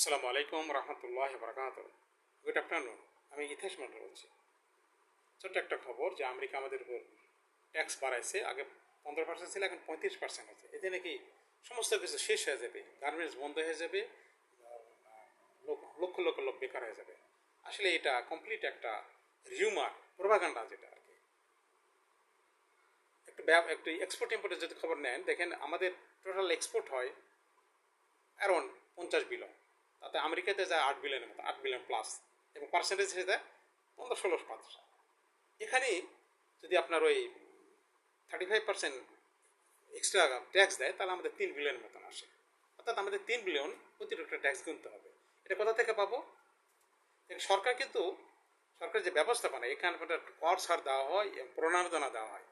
আসসালামু আলাইকুম রহমতুল্লাহ বরকাত গুড আফটারনুন আমি ইতিহাস মন্ডল বলছি। ছোট্ট একটা খবর যে আমেরিকা আমাদের উপর ট্যাক্স বাড়াইছে। আগে পনেরো পার্সেন্ট ছিল, এখন পঁয়ত্রিশ পার্সেন্ট আছে এতে নাকি সমস্ত কিছু শেষ হয়ে যাবে। গার্মেন্টস বন্ধ হয়ে যাবে। লোক- লক্ষ লক্ষ লোক বেকার হয়ে যাবে। আসলে এটা কমপ্লিট একটা রিউমার প্রভাগান্ডা যেটা আর কি। একটু একটু এক্সপোর্ট ইম্পোর্টের যদি খবর নেন, দেখেন আমাদের টোটাল এক্সপোর্ট হয় অ্যারাউন্ড পঞ্চাশ বিলিয়ন তাতে আমেরিকাতে যায় আট বিলিয়নের মতো, আট বিলিয়ন প্লাস এবং পার্সেন্টেজ হিসেবে যায় পনেরো ষোলো পাঁচ এখানে যদি আপনার ওই thirty five percent extra tax দেয়, তাহলে আমাদের তিন বিলিয়নের মতন আসে। অর্থাৎ আমাদের তিন বিলিয়ন অতিরিক্ত ট্যাক্স গুনতে হবে। এটা কোথা থেকে পাবো? সরকার কিন্তু সরকার যে ব্যবস্থাপনা, এখানে কর ছাড় দেওয়া হয় এবং প্রণোদনা দেওয়া হয়।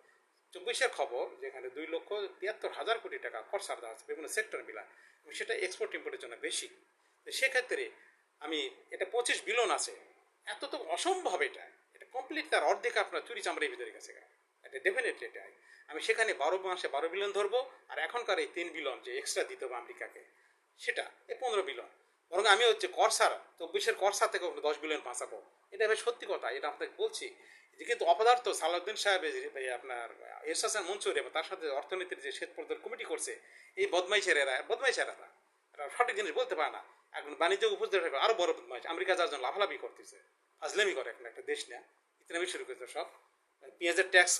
চব্বিশের খবর, যেখানে দুই লক্ষ তিয়াত্তর হাজার কোটি টাকা কর ছাড় দেওয়া হচ্ছে বিভিন্ন সেক্টর মিলা এবং সেটা এক্সপোর্ট ইম্পোর্টের জন্য বেশি। সেক্ষেত্রে আমি, এটা পঁচিশ বিলন আছে। এত তো অসম্ভব এটা। এটা কমপ্লিট তার অর্ধেক আপনার চুরি চামড়ির ভিতরে গেছে এটা ডেফিনেটলি এটা। আমি সেখানে বারো মাসে বারো বিলন ধরবো, আর এখনকার এই তিন বিলন যে এক্সট্রা দিতে হবে আমেরিকাকে, সেটা, এই পনেরো বিলন বরং আমি হচ্ছে করসার, চব্বিশের করসার থেকে দশ বিলিয়ন বাঁচাবো। এটা বেশ সত্যি কথা, এটা আপনাকে বলছি। যে কিন্তু অপদার্থ সালাউদ্দিন সাহেব আপনার এরশাদ হাসান মনসুর এবং তার সাথে অর্থনীতির যে শ্বেত কমিটি করছে, এই বদমাইশের এরা বদমাইশের এরা সঠিক জিনিস বলতে পারে না। এখন বাণিজ্য উপদেশ আরও বড় বদমাইশ। আমেরিকা যার জন্য লাফালাফি করতেছে। ফাজলামি করে এখন একটা দেশ না ইতনামি শুরু করেছে সব। পেঁয়াজের ট্যাক্স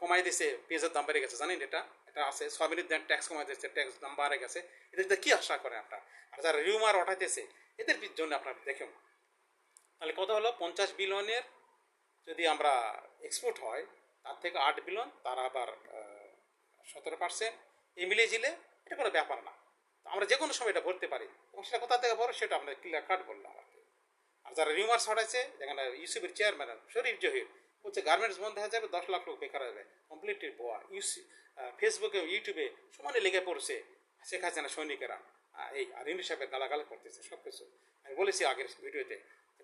কমাই দিয়েছে, পেঁয়াজের দাম বেড়ে গেছে, জানেন এটা? এটা আছে সয়াবিনের দাম ট্যাক্স কমাই দিয়েছে ট্যাক্স দাম বাড়ে গেছে। এদের কি আশা করেন আপনার? আর যারা রিউমার ওঠাইতেছে, এদের জন্য আপনার দেখুন তাহলে কত হলো? পঞ্চাশ বিলিয়নের যদি আমরা এক্সপোর্ট হয়, তার থেকে আট বিলিয়ন, তারা আবার সতেরো পার্সেন্ট এই মিলিয়ে জিলে এটা কোনো ব্যাপার না। আমরা যে কোনো সময় এটা ভরতে পারি। এবং সেটা কোথা থেকে ভরো সেটা আমরা ক্লিয়ার কাট বললাম আর যারা রিউমার ছড়াইছে, যেখানে ইউসিবির চেয়ারম্যান শরীফ জহির বলছে গার্মেন্টস বন্ধ হয়ে যাবে, দশ লাখ লোক বেকার হয়ে যাবে। কমপ্লিটলি বোয়া ইউসি ফেসবুকে ইউটিউবে সমানে লেগে পড়ছে শেখ হাসিনা সৈনিকেরা। এই আর ইন্ডি সাহেবের গালাগাল করতেছে সব কিছু আমি বলেছি আগের ভিডিওতে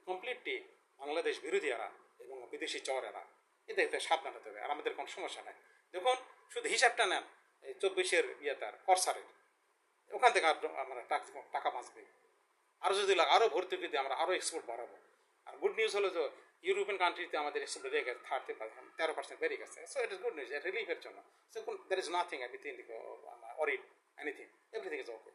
কমপ্লিটলি বাংলাদেশ বিরোধী এরা এবং বিদেশি চর এরা। এদের সাবধান হতে হবে। আর আমাদের কোনো সমস্যা নাই। দেখুন, শুধু হিসাবটা নেন, এই চব্বিশের ইয়ে তার করসারের। ওখান থেকে আর আমরা টাকা বাঁচবে। আরও যদি আরও ভর্তুকি দিয়ে আমরা আরও এক্সপোর্ট বাড়াবো। আর গুড নিউজ হলো যে ইউরোপিয়ান কান্ট্রিতে আমাদের এক্সপোর্ট বেড়ে গেছে থার্টি তেরো পার্সেন্ট বেড়ে গেছে। So it is good news রিলিফের জন্য। So there is nothing I the worried anything everything is okay